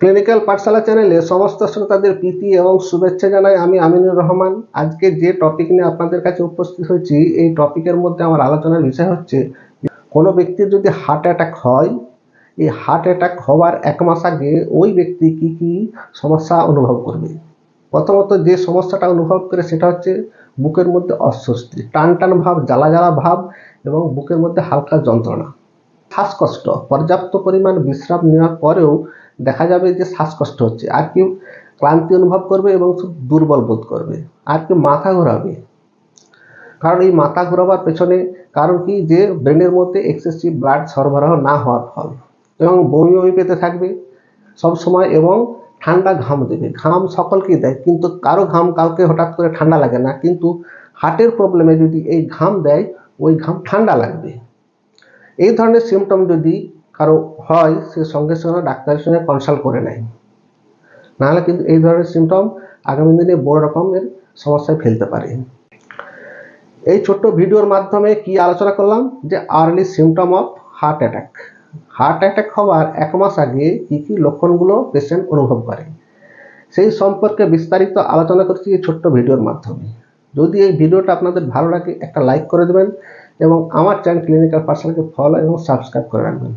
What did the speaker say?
Clinical পাঠশালা চ্যানেলে সমস্ত শ্রোতাদের প্রীতি এবং শুভেচ্ছা জানাই আমি আমিনুর রহমান। আজকে যে টপিক নিয়ে আপনাদের কাছে উপস্থিত হয়েছি, এই টপিকের মধ্যে আমার আলোচনার বিষয় হচ্ছে কোনো ব্যক্তির যদি হার্ট অ্যাটাক হয়, এই হার্ট অ্যাটাক হওয়ার এক মাস আগে ওই ব্যক্তি কি কি সমস্যা অনুভব করবে? প্রথমত যে সমস্যাটা অনুভব করে সেটা হচ্ছে বুকের মধ্যে অস্বস্তি টান টান ভাব জ্বালা জ্বালা ভাব এবং বুকের মধ্যে হালকা যন্ত্রণা। শ্বাসকষ্ট, পর্যাপ্ত পরিমাণ বিশ্রাম নেওয়ার পরেও দেখা যাবে যে শ্বাসকষ্ট হচ্ছে। আর কি ক্লান্তি অনুভব করবে এবং দুর্বল বোধ করবে। আর কি মাথা ঘোরাবে। কারণ এই মাথা ঘোরাবার পেছনে কারণ কি? যে ব্রেনের মধ্যে এক্সেসিভ ব্লাড সরবরাহ না হওয়ার ফল। এবং বমি বমি পেতে থাকবে সব সময় এবং ঠান্ডা ঘাম দেবে। ঘাম সকলকেই দেয়, কিন্তু কারও ঘাম কাউকে হঠাৎ করে ঠান্ডা লাগে না। কিন্তু হার্টের প্রবলেমে যদি এই ঘাম দেয়, ওই ঘাম ঠান্ডা লাগবে। এই ধরনের সিমটম যদি কারও হয়, সে সঙ্গে সঙ্গে ডাক্তারের সঙ্গে কনসাল্ট করে নেয়। নাহলে কিন্তু এই ধরনের সিমটম আগামী দিনে বড় রকমের সমস্যায় ফেলতে পারে। এই ছোট্ট ভিডিওর মাধ্যমে কি আলোচনা করলাম? যে early symptom of heart attack heart attack হওয়ার এক মাস আগে কী কী লক্ষণগুলো পেশেন্ট অনুভব করে? সেই সম্পর্কে বিস্তারিত আলোচনা করছি এই ছোট্ট ভিডিওর মাধ্যমে। যদি এই ভিডিওটা আপনাদের ভালো লাগে, একটা লাইক করে দেবেন এবং আমার চ্যানেল ক্লিনিক্যাল পার্সোনালকে ফলো এবং সাবস্ক্রাইব করে রাখবেন।